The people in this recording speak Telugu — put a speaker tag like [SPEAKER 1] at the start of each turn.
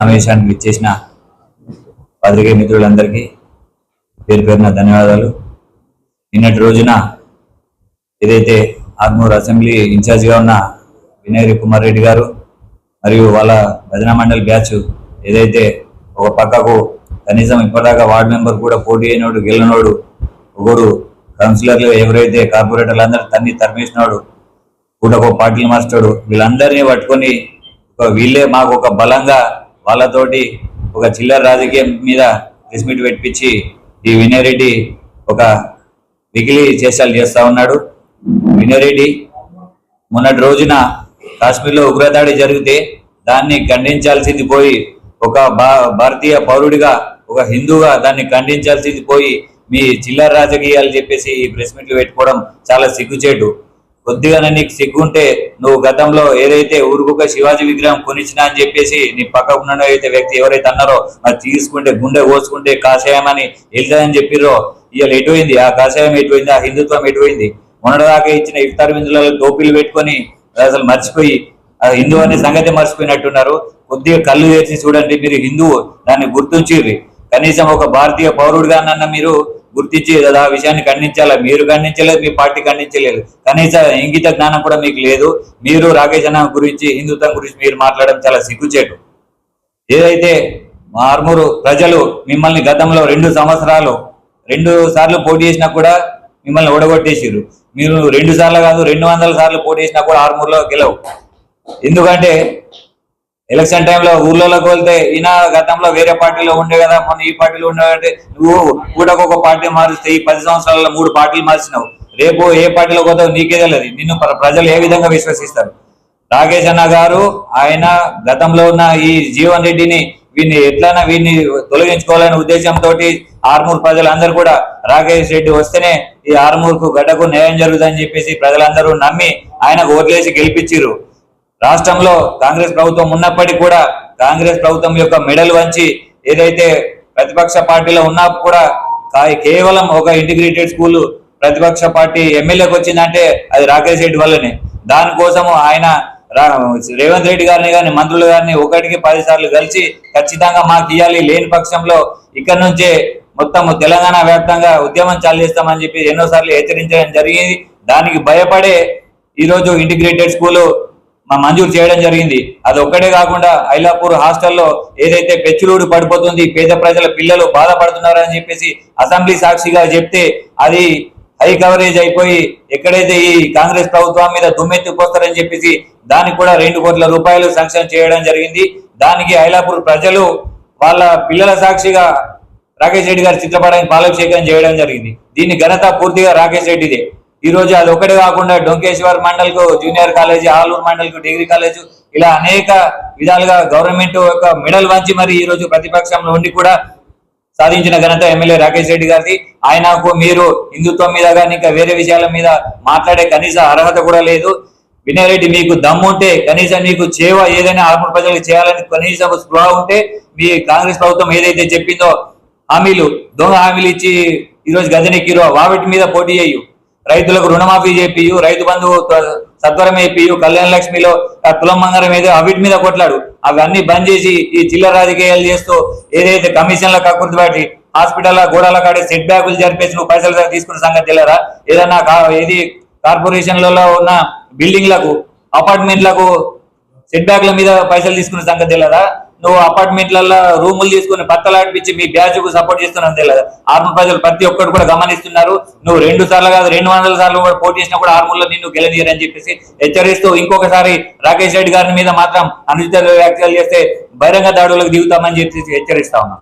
[SPEAKER 1] సమావేశానికి ఇచ్చేసిన పత్రికే మిత్రులందరికీ పేరు పేరున ధన్యవాదాలు. నిన్నటి రోజున ఏదైతే ఆర్మూర్ అసెంబ్లీ ఇన్ఛార్జిగా ఉన్న వినయ్ కుమార్ రెడ్డి గారు మరియు వాళ్ళ భజన మండలి బ్యాచ్ ఏదైతే ఒక పక్కకు కనీసం ఇప్పటిదాకా వార్డు మెంబర్ కూడా పోటీ అయినోడు గెలినోడు ఒకరు కౌన్సిలర్లు ఎవరైతే కార్పొరేటర్లు అందరూ తన్ని తరిమేసినాడు పూటకు పార్టీలు మార్చాడు వీళ్ళందరినీ పట్టుకొని ఒక వీళ్ళే మాకు ఒక బలంగా వాళ్ళతోటి ఒక చిల్లర రాజకీయం మీద ప్రెస్ మీట్ పెట్టించి ఈ వినయరెడ్డి ఒక మిగిలి చేష్టాలు చేస్తూ ఉన్నాడు. వినయరెడ్డి మొన్నటి రోజున కాశ్మీర్లో ఉగ్రదాడి జరిగితే దాన్ని ఖండించాల్సింది పోయి ఒక భా భారతీయ పౌరుడిగా ఒక హిందూగా దాన్ని ఖండించాల్సింది పోయి మీ చిల్లర రాజకీయాలు చెప్పేసి ఈ ప్రెస్ మీట్లు పెట్టుకోవడం చాలా సిగ్గుచేటు. కొద్దిగానే నీకు సిగ్గుంటే నువ్వు గతంలో ఏదైతే ఊరుకుక శివాజీ విగ్రహం కొనిచ్చినా అని చెప్పేసి నీ పక్కకున్న అయితే వ్యక్తి ఎవరైతే అన్నారో అది తీసుకుంటే గుండె కోసుకుంటే కాషాయం అని చెప్పిర్రో. ఇవాళ ఎటుపోయింది ఆ కాషాయం ఎటుపోయింది ఆ హిందుత్వం ఎటుపోయింది మొన్నటిదాకా ఇచ్చిన ఇఫ్తార్ విందులలో టోపీలు పెట్టుకొని అసలు మర్చిపోయి ఆ హిందూ అనే సంగతి మర్చిపోయినట్టున్నారు. కొద్దిగా కళ్ళు తెరిచి చూడండి మీరు హిందువు దాన్ని గుర్తుంచిర్రి. కనీసం ఒక భారతీయ పౌరుడిగా నన్న మీరు గుర్తించి ఆ విషయాన్ని ఖండించాలా? మీరు ఖండించలేదు మీ పార్టీ ఖండించలేదు. కనీస ఇంగిత జ్ఞానం కూడా మీకు లేదు. మీరు రాకేష్ అన్న గురించి హిందుత్వం గురించి మీరు మాట్లాడడం చాలా సిగ్గుచేటు. ఏదైతే ఆర్మూరు ప్రజలు మిమ్మల్ని గతంలో రెండు సంవత్సరాలు రెండు సార్లు పోటీ చేసినా కూడా మిమ్మల్ని ఓడగొట్టేసారు మీరు రెండు సార్లు కాదు రెండు వందల సార్లు పోటీ చేసినా కూడా ఆర్మూర్లో గెలవు. ఎందుకంటే ఎలక్షన్ టైంలో ఊర్లలోకి వెళ్తే ఈయన గతంలో వేరే పార్టీలో ఉండే కదా మొన్న ఈ పార్టీలో ఉండే నువ్వు కూడా ఒక పార్టీ మారిస్తే ఈ పది సంవత్సరాల మూడు పార్టీలు మార్చినావు. రేపు ఏ పార్టీలో పోతావు నీకే తెలియదు. నిన్ను ప్ర- ప్రజలు ఏ విధంగా విశ్వసిస్తారు? రాకేష్ అన్న గారు ఆయన గతంలో ఉన్న ఈ జీవన్ రెడ్డిని వీడిని ఎట్లైనా వీడిని తొలగించుకోవాలనే ఉద్దేశంతో ఆర్మూర్ ప్రజలందరూ కూడా రాకేష్ రెడ్డి వస్తేనే ఈ ఆర్మూర్కు గడ్డకు న్యాయం జరుగుతుందని చెప్పేసి ప్రజలందరూ నమ్మి ఆయనకు ఓట్లేసి గెలిపించారు రాష్ట్రంలో కాంగ్రెస్ ప్రభుత్వం ఉన్నప్పటికీ కూడా కాంగ్రెస్ ప్రభుత్వం యొక్క మెడల్ వంచి ఏదైతే ప్రతిపక్ష పార్టీలో ఉన్నా కూడా కేవలం ఒక ఇంటిగ్రేటెడ్ స్కూల్ ప్రతిపక్ష పార్టీ ఎమ్మెల్యేకి వచ్చిందంటే అది రాకేష్ రెడ్డి వల్లనే. దానికోసము ఆయన రా- రేవంత్ రెడ్డి గారిని కానీ మంత్రులు గారిని ఒకటికి పది సార్లు కలిసి ఖచ్చితంగా మాకు ఇవ్వాలి లేని పక్షంలో ఇక్కడ నుంచే మొత్తం తెలంగాణ వ్యాప్తంగా ఉద్యమం చాలిస్తామని చెప్పి ఎన్నోసార్లు హెచ్చరించడం జరిగింది. దానికి భయపడే ఈరోజు ఇంటిగ్రేటెడ్ స్కూల్ మంజూరు చేయడం జరిగింది. అది ఒక్కటే కాకుండా ఐలాపూర్ హాస్టల్లో ఏదైతే పెచ్చులూడు పడిపోతుంది పేద ప్రజల పిల్లలు బాధపడుతున్నారని చెప్పేసి అసెంబ్లీ సాక్షిగా చెప్తే అది హై కవరేజ్ అయిపోయి ఎక్కడైతే ఈ కాంగ్రెస్ ప్రభుత్వం మీద దుమ్మెత్తిపోస్తారని చెప్పేసి దానికి కూడా రెండు కోట్ల రూపాయలు శాంక్షన్ చేయడం జరిగింది. దానికి ఐలాపూర్ ప్రజలు వాళ్ళ పిల్లల సాక్షిగా రాకేష్ రెడ్డి గారు చిత్రపటానికి పాలభిషేకం చేయడం జరిగింది. దీన్ని ఘనత పూర్తిగా రాకేష్ రెడ్డిదే. ఈ రోజు అది ఒకటి కాకుండా డొంకేశ్వర్ మండల్కు జూనియర్ కాలేజీ ఆలూరు మండల్కు డిగ్రీ కాలేజ్ ఇలా అనేక విధాలుగా గవర్నమెంట్ యొక్క మెడల్ వంచి మరి ఈ రోజు ప్రతిపక్షంలో ఉండి కూడా సాధించిన ఘనత ఎమ్మెల్యే రాకేష్ రెడ్డి గారిది. ఆయనకు మీరు హిందుత్వం మీద కానీ ఇంకా వేరే విషయాల మీద మాట్లాడే కనీస అర్హత కూడా లేదు. వినయ్ రెడ్డి మీకు దమ్ముంటే కనీసం మీకు చేవ ఏదైనా ఆర్మూర్ ప్రజలకు చేయాలని కనీసం స్పృహ ఉంటే మీ కాంగ్రెస్ ప్రభుత్వం ఏదైతే చెప్పిందో హామీలు దొంగ హామీలు ఇచ్చి ఈరోజు గజనెక్కిరో వావిటి మీద పోటీ చేయు. రైతులకు రుణమాఫీ చేపియు రైతు బంధువు సత్వరం వేపియు కళ్యాణ లక్ష్మిలో తులం బంగారం ఏదో అవిటి మీద కొట్లాడు. అవన్నీ బంద్ చేసి ఈ చిల్లర రాజకీయాలు చేస్తూ ఏదైతే కమిషన్ల కక్కుర్తి వాటి హాస్పిటల్ గోడాల కాడే సెట్ బ్యాకులు జరిపేసి నువ్వు పైసలు తీసుకున్న సంగతి తెలియరా ఏదన్నా ఏది కార్పొరేషన్లలో ఉన్న బిల్డింగ్లకు అపార్ట్మెంట్లకు సెట్ బ్యాక్ల మీద పైసలు తీసుకున్న సంగతి తెలియదా? నువ్వు అపార్ట్మెంట్లలో రూములు తీసుకుని బత్తలాడిపించి మీ బ్యాచ్కు సపోర్ట్ చేస్తున్నావు లేదు ఆర్మూర్ ప్రజలు ప్రతి ఒక్కరు కూడా గమనిస్తున్నారు. నువ్వు రెండు సార్లు కాదు రెండు వందల సార్లు కూడా పోటీ చేసినా కూడా ఆర్మూర్లో నిన్ను గెలనీయరని చెప్పేసి హెచ్చరిస్తూ ఇంకొకసారి రాకేష్ రెడ్డి గారి మీద మాత్రం అనుచిత వ్యాఖ్యలు చేస్తే బహిరంగ దాడులకు దిగుతామని చెప్పేసి హెచ్చరిస్తా ఉన్నాం.